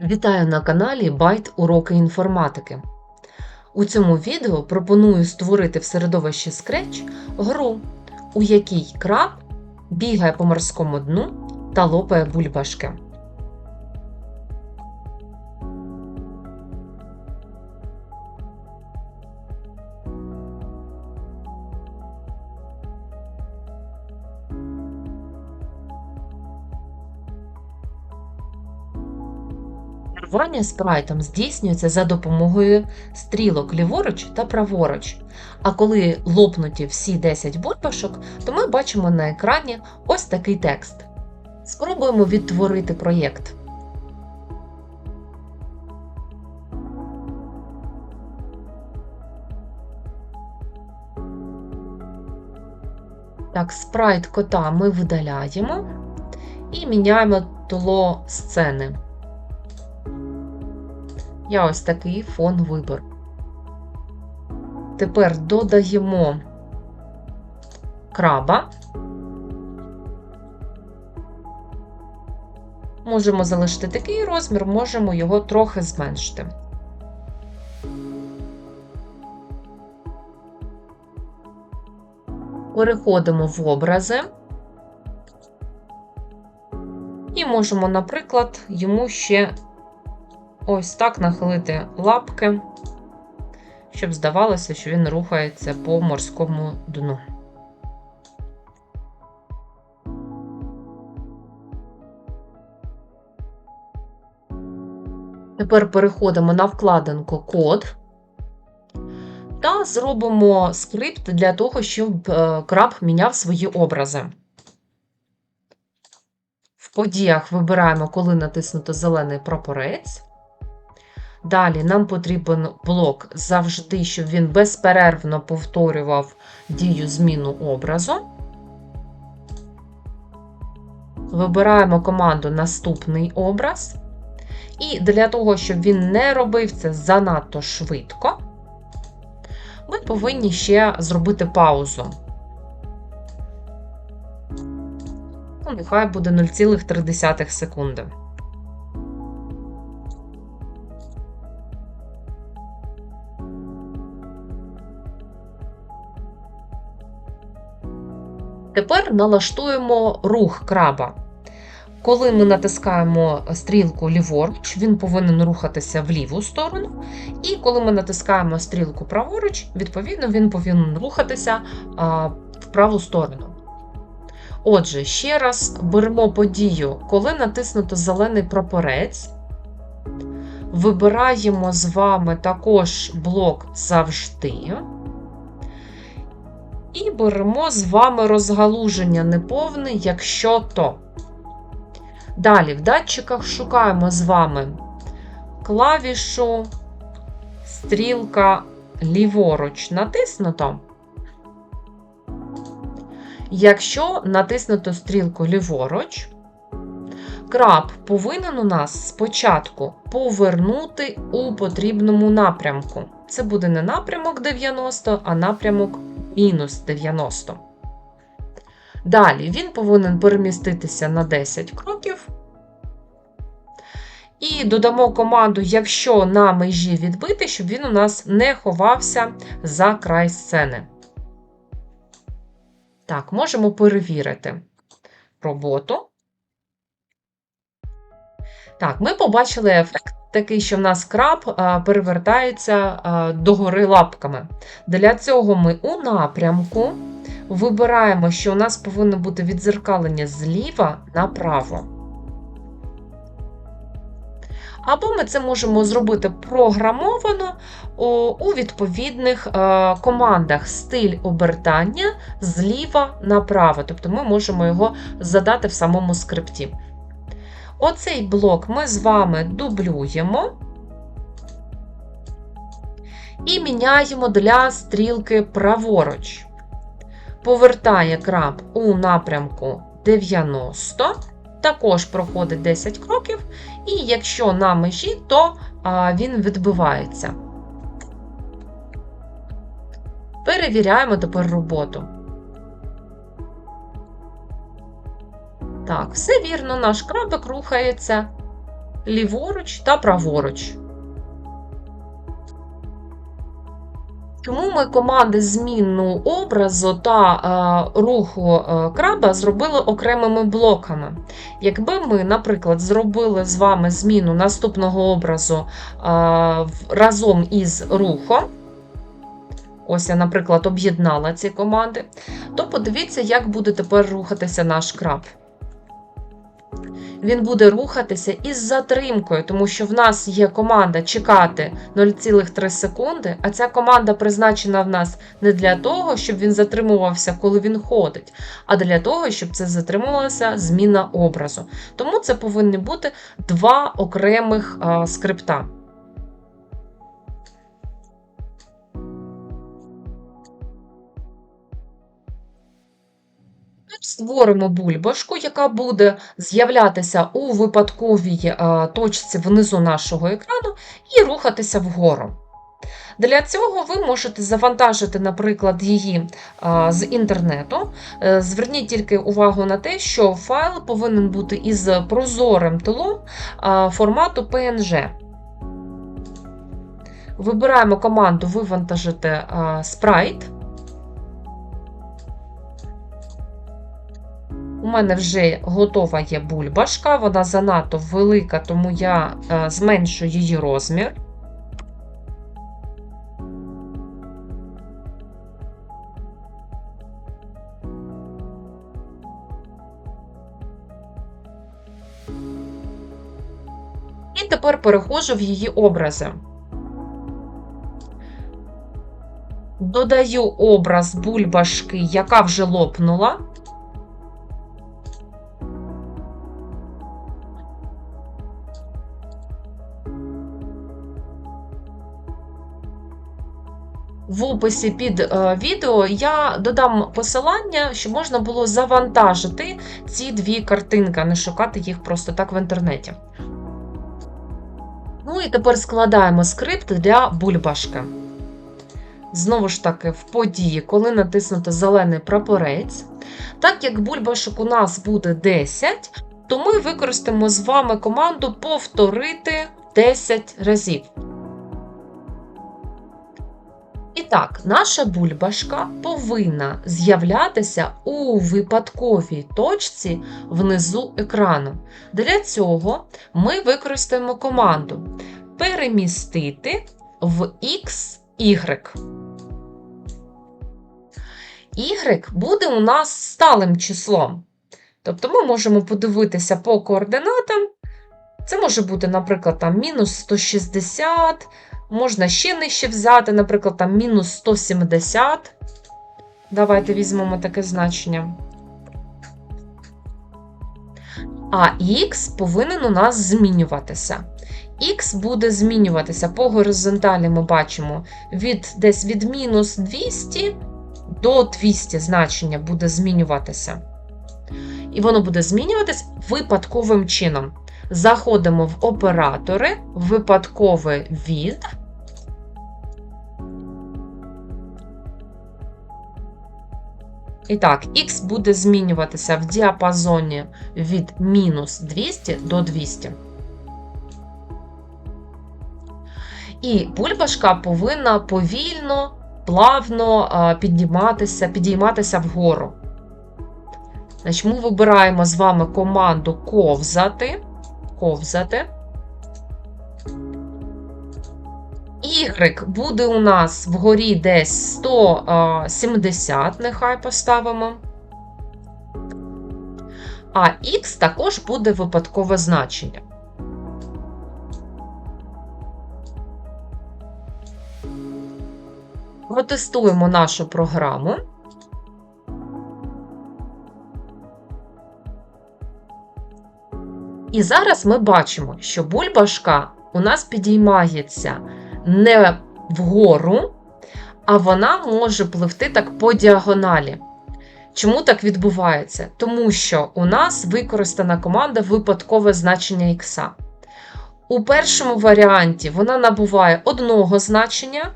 Вітаю на каналі Байт Уроки інформатики. У цьому відео пропоную створити в середовищі Scratch гру, у якій краб бігає по морському дну та лопає бульбашки. Керування спрайтом здійснюється за допомогою стрілок ліворуч та праворуч. А коли лопнуті всі 10 бульбашок, то ми бачимо на екрані ось такий текст. Спробуємо відтворити проєкт. Так, спрайт кота ми видаляємо і міняємо тло сцени. Я ось такий фон вибор. Тепер додаємо краба. Можемо залишити такий розмір, можемо його трохи зменшити. Переходимо в образи і можемо, наприклад, йому ще ось так нахилити лапки, щоб здавалося, що він рухається по морському дну. Тепер переходимо на вкладинку код та зробимо скрипт для того, щоб е, краб міняв свої образи. В подіях вибираємо, коли натиснуто зелений прапорець. Далі нам потрібен блок завжди, щоб він безперервно повторював дію зміну образу. Вибираємо команду Наступний образ. І для того, щоб він не робив це занадто швидко, ми повинні ще зробити паузу. Ну, Нехай буде 0,3 секунди. Тепер налаштуємо рух краба. Коли ми натискаємо стрілку ліворуч, він повинен рухатися в ліву сторону. І коли ми натискаємо стрілку праворуч, відповідно, він повинен рухатися в праву сторону. Отже, ще раз беремо подію, коли натиснуто зелений прапорець. Вибираємо з вами також блок завжди. І беремо з вами розгалуження неповне, якщо то. Далі в датчиках шукаємо з вами клавішу, стрілка ліворуч натиснуто. Якщо натиснуто стрілку ліворуч, краб повинен у нас спочатку повернути у потрібному напрямку. Це буде не напрямок 90, а напрямок мінус 90. Далі він повинен переміститися на 10 кроків. І додамо команду, якщо на межі відбити, щоб він у нас не ховався за край сцени. Так, можемо перевірити роботу. Так, ми побачили ефект такий, що в нас краб перевертається догори лапками. Для цього ми у напрямку вибираємо, що у нас повинно бути відзеркалення зліва направо. Або ми це можемо зробити програмовано у відповідних командах стиль обертання зліва направо. Тобто ми можемо його задати в самому скрипті. Оцей блок ми з вами дублюємо і міняємо для стрілки праворуч. Повертає краб у напрямку 90, також проходить 10 кроків, і якщо на межі, то він відбивається. Перевіряємо тепер роботу. Так, все вірно, наш крабик рухається ліворуч та праворуч. Чому ми команди зміну образу та е, руху е, краба зробили окремими блоками? Якби ми, наприклад, зробили з вами зміну наступного образу е, разом із рухом, ось я, наприклад, об'єднала ці команди, то подивіться, як буде тепер рухатися наш краб. Він буде рухатися із затримкою, тому що в нас є команда чекати 0,3 секунди, а ця команда призначена в нас не для того, щоб він затримувався, коли він ходить, а для того, щоб це затримувалася зміна образу. Тому це повинні бути два окремих а, скрипта. Створимо бульбашку, яка буде з'являтися у випадковій е, точці внизу нашого екрану і рухатися вгору. Для цього ви можете завантажити, наприклад, її е, з інтернету. Е, Зверніть тільки увагу на те, що файл повинен бути із прозорим тилом формату PNG. Вибираємо команду Вивантажити спрайт. У мене вже готова є бульбашка, вона занадто велика, тому я е, зменшу її розмір. І тепер переходжу в її образи. Додаю образ бульбашки, яка вже лопнула. Описі під е, відео я додам посилання, щоб можна було завантажити ці дві картинки, а не шукати їх просто так в інтернеті. Ну і тепер складаємо скрипт для бульбашки. Знову ж таки, в події, коли натиснути зелений прапорець. Так як бульбашок у нас буде 10, то ми використаємо з вами команду повторити 10 разів. І так, наша бульбашка повинна з'являтися у випадковій точці внизу екрану. Для цього ми використаємо команду перемістити в X, Y. Y буде у нас сталим числом. Тобто ми можемо подивитися по координатам. Це може бути, наприклад, там мінус 160, можна ще нижче взяти, наприклад, там мінус 170. Давайте візьмемо таке значення. А х повинен у нас змінюватися. Х буде змінюватися по горизонталі, ми бачимо, від десь від мінус 200 до 200 значення буде змінюватися. І воно буде змінюватись випадковим чином. Заходимо в оператори, випадкове від. І так, х буде змінюватися в діапазоні від мінус 200 до 200. І бульбашка повинна повільно, плавно підніматися, підійматися вгору. Значить, Ми вибираємо з вами команду ковзати. ковзати. Y буде у нас вгорі десь 170, нехай поставимо. А X також буде випадкове значення. Протестуємо нашу програму. І зараз ми бачимо, що бульбашка у нас підіймається не вгору, а вона може пливти так по діагоналі. Чому так відбувається? Тому що у нас використана команда випадкове значення х. У першому варіанті вона набуває одного значення,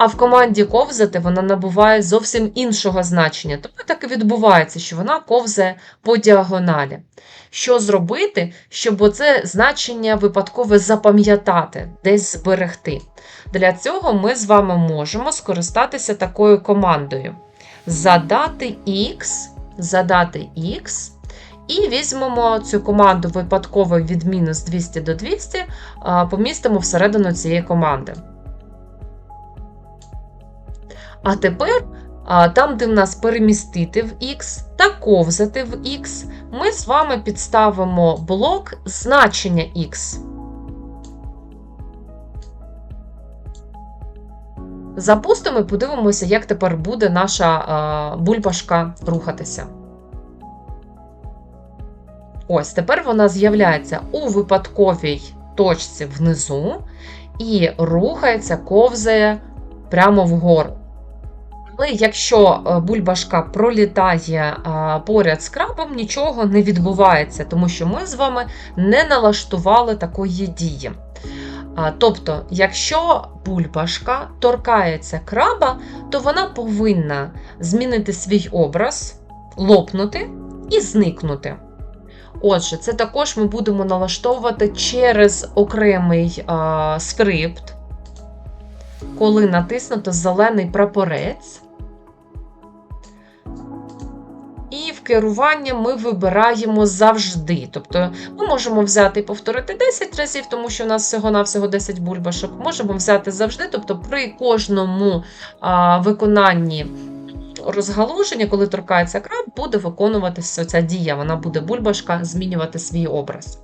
А в команді ковзати вона набуває зовсім іншого значення. Тому так і відбувається, що вона ковзає по діагоналі. Що зробити, щоб оце значення випадкове запам'ятати, десь зберегти? Для цього ми з вами можемо скористатися такою командою: задати X, задати X. І візьмемо цю команду випадково від мінус 200 до 200, помістимо всередину цієї команди. А тепер, там, де в нас перемістити в X та ковзати в X, ми з вами підставимо блок значення X. Запустимо і подивимося, як тепер буде наша бульбашка рухатися. Ось, тепер вона з'являється у випадковій точці внизу і рухається, ковзає прямо вгору. Але якщо е, бульбашка пролітає поряд з крабом, нічого не відбувається, тому що ми з вами не налаштували такої дії. Тобто, якщо бульбашка торкається краба, то вона повинна змінити свій образ, лопнути і зникнути. Отже, це також ми будемо налаштовувати через окремий а, скрипт, коли натиснуто зелений прапорець. І в керування ми вибираємо завжди. Тобто ми можемо взяти і повторити 10 разів, тому що у нас всього-навсього 10 бульбашок. Можемо взяти завжди, тобто при кожному а, виконанні розгалуження, коли торкається краб, буде виконуватися ця дія. Вона буде бульбашка змінювати свій образ.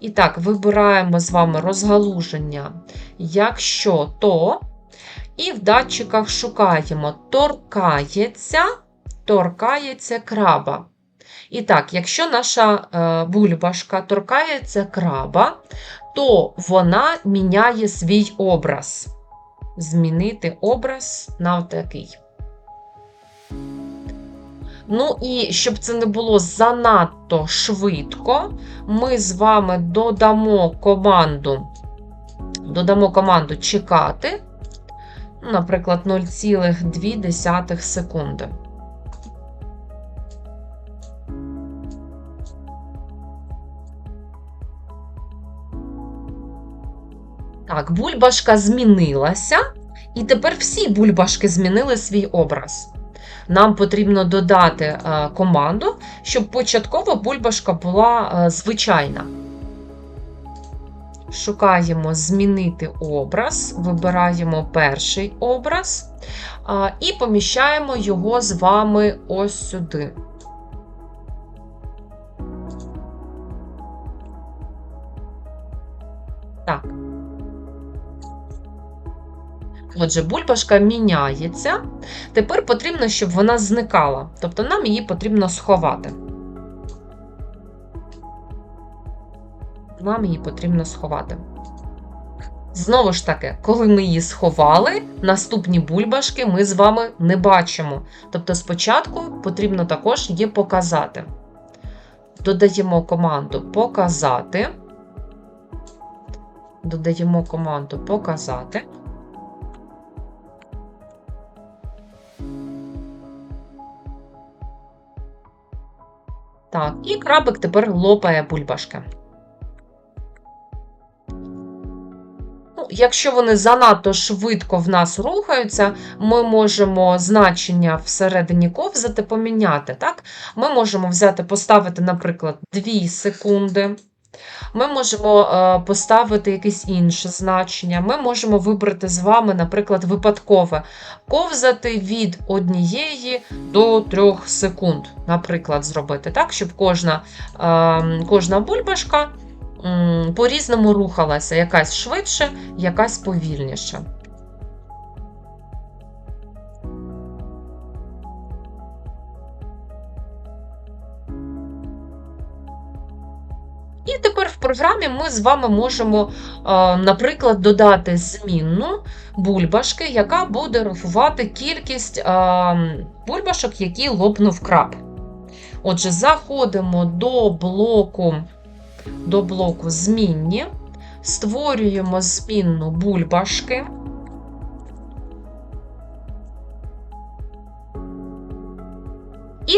І так, вибираємо з вами розгалуження, якщо то. І в датчиках шукаємо торкається, торкається краба. І так, якщо наша е, бульбашка торкається краба, то вона міняє свій образ. Змінити образ на такий. Ну і щоб це не було занадто швидко, ми з вами додамо команду, додамо команду чекати, наприклад, 0,2 секунди. Так, бульбашка змінилася, і тепер всі бульбашки змінили свій образ. Нам потрібно додати е, команду, щоб початково бульбашка була е, звичайна. Шукаємо змінити образ, вибираємо перший образ і поміщаємо його з вами ось сюди. Так. Отже, бульбашка міняється. Тепер потрібно, щоб вона зникала. Тобто нам її потрібно сховати. Нам її потрібно сховати. Знову ж таки, коли ми її сховали, наступні бульбашки ми з вами не бачимо. Тобто, спочатку потрібно також її показати. Додаємо команду Показати. Додаємо команду Показати. Так, і крабик тепер лопає бульбашки. Ну, Якщо вони занадто швидко в нас рухаються, ми можемо значення всередині ковзати поміняти. Так? Ми можемо взяти, поставити, наприклад, 2 секунди. Ми можемо е, поставити якесь інше значення. Ми можемо вибрати з вами, наприклад, випадкове ковзати від однієї до трьох секунд, наприклад, зробити так, щоб кожна, е, кожна бульбашка по-різному рухалася, якась швидше, якась повільніше. Програмі ми з вами можемо, е, наприклад, додати змінну бульбашки, яка буде рахувати кількість е, бульбашок, які лопнув краб. Отже, заходимо до блоку, до блоку змінні, створюємо змінну бульбашки.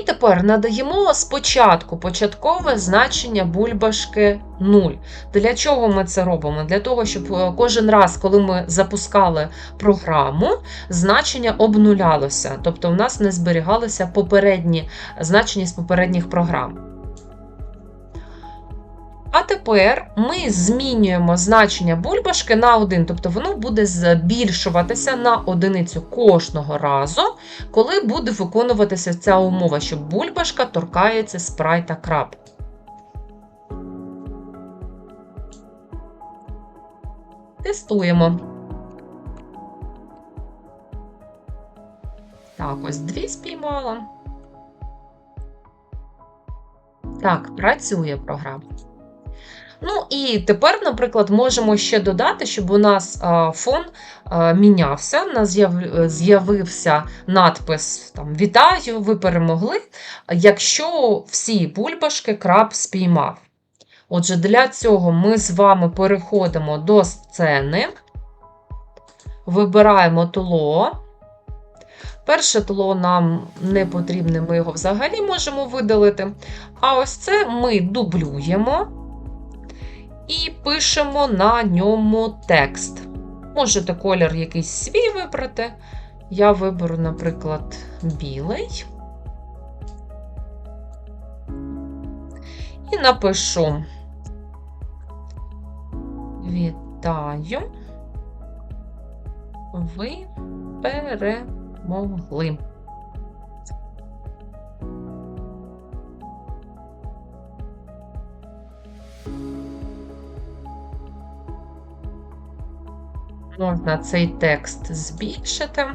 Тепер надаємо спочатку початкове значення бульбашки 0. Для чого ми це робимо? Для того, щоб е, кожен раз, коли ми запускали програму, значення обнулялося. Тобто, у нас не зберігалися попередні значення з попередніх програм. А тепер ми змінюємо значення бульбашки на 1, тобто воно буде збільшуватися на одиницю кожного разу, коли буде виконуватися ця умова, що бульбашка торкається спрайта краб. Тестуємо. Так, ось дві спіймала. Так, працює програма. Ну і тепер, наприклад, можемо ще додати, щоб у нас фон мінявся. З'явився надпис там Вітаю, ви перемогли. Якщо всі бульбашки краб спіймав. Отже, для цього ми з вами переходимо до сцени, вибираємо тло. Перше тло нам не потрібне, ми його взагалі можемо видалити. А ось це ми дублюємо і пишемо на ньому текст. Можете колір якийсь свій вибрати. Я виберу, наприклад, білий. І напишу Вітаю. Ви перемогли. Можна цей текст збільшити.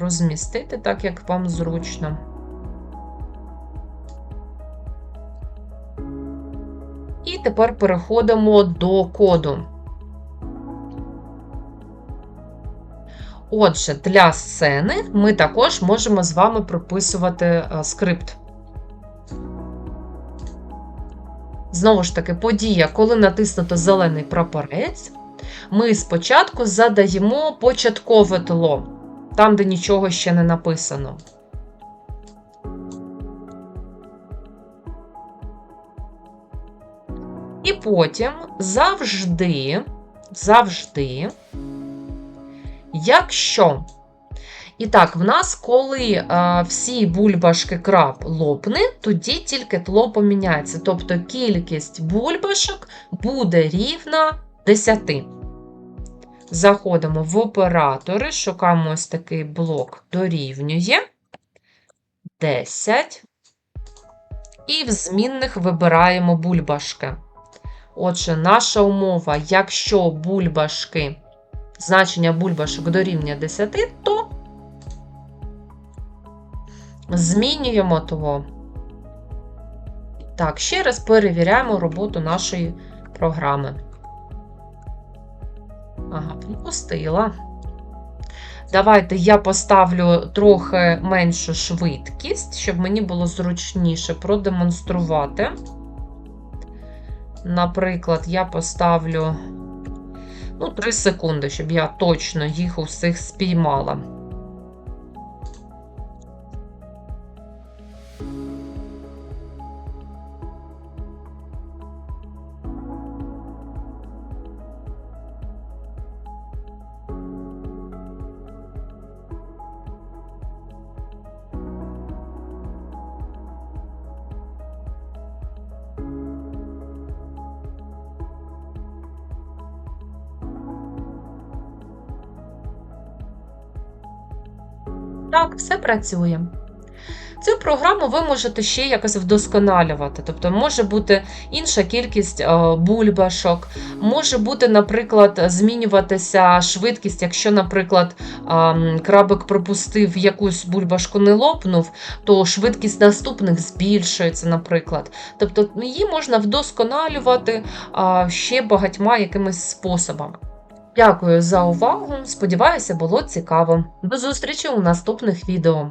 Розмістити так, як вам зручно. І тепер переходимо до коду. Отже, для сцени ми також можемо з вами прописувати е, скрипт. Знову ж таки, подія, коли натиснуто зелений прапорець, ми спочатку задаємо початкове тло, там, де нічого ще не написано. І потім завжди, завжди, якщо. І так, в нас, коли а, всі бульбашки краб лопне, тоді тільки тло поміняється. Тобто кількість бульбашок буде рівна 10. Заходимо в оператори, шукаємо ось такий блок дорівнює 10. І в змінних вибираємо бульбашки. Отже, наша умова, якщо бульбашки, значення бульбашок дорівнює 10, то змінюємо того. Так, ще раз перевіряємо роботу нашої програми. Ага, пропустила. Давайте я поставлю трохи меншу швидкість, щоб мені було зручніше продемонструвати. Наприклад, я поставлю ну, 3 секунди, щоб я точно їх усіх спіймала. Так, все працює. Цю програму ви можете ще якось вдосконалювати. Тобто, може бути інша кількість е, бульбашок, може бути, наприклад, змінюватися швидкість, якщо, наприклад, крабик пропустив якусь бульбашку, не лопнув, то швидкість наступних збільшується, наприклад. Тобто, її можна вдосконалювати ще багатьма якимись способами. Дякую за увагу. Сподіваюся, було цікаво. До зустрічі у наступних відео.